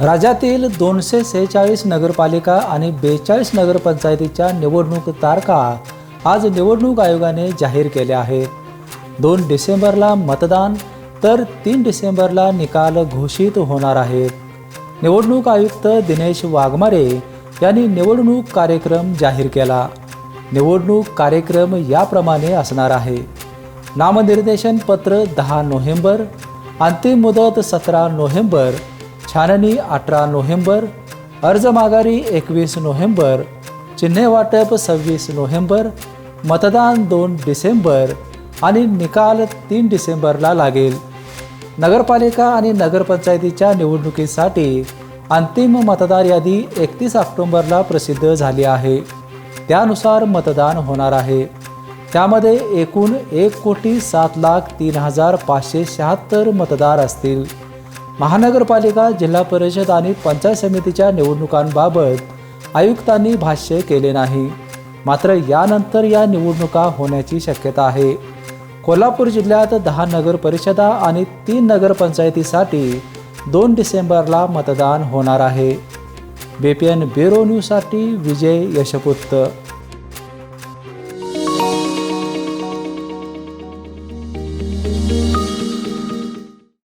राज्यातील दोनशे सेहेचाळीस नगरपालिका आणि बेचाळीस नगरपंचायतीच्या निवडणूक तारखा आज निवडणूक आयोगाने जाहीर केल्या आहेत. दोन डिसेंबरला मतदान तर तीन डिसेंबरला निकाल घोषित होणार आहेत. निवडणूक आयुक्त दिनेश वाघमारे यांनी निवडणूक कार्यक्रम जाहीर केला. निवडणूक कार्यक्रम याप्रमाणे असणार आहे. नामनिर्देशन पत्र दहा नोव्हेंबर अंतिम मुदत सतरा नोव्हेंबर छाननी अठरा नोव्हेंबर अर्ज माघारी एकवीस नोव्हेंबर चिन्हे वाटप सव्वीस नोव्हेंबर मतदान दोन डिसेंबर आणि निकाल तीन डिसेंबरला लागेल. नगरपालिका आणि नगरपंचायतीच्या निवडणुकीसाठी अंतिम मतदार यादी एकतीस ऑक्टोंबरला प्रसिद्ध झाली आहे. त्यानुसार मतदान होणार आहे. त्यामध्ये एकूण एक कोटी सात लाख तीन हजार पाचशे शहात्तर मतदार असतील. महानगरपालिका जिल्हा परिषद आणि पंचायत समितीच्या निवडणुकांबाबत आयुक्तांनी भाष्य केले नाही. मात्र यानंतर या निवडणुका होण्याची शक्यता आहे. कोल्हापूर जिल्ह्यात दहा नगर परिषदा आणि तीन नगरपंचायतीसाठी दोन डिसेंबरला मतदान होणार आहे. बी पी एन ब्युरो न्यूजसाठी विजय यशपुत्त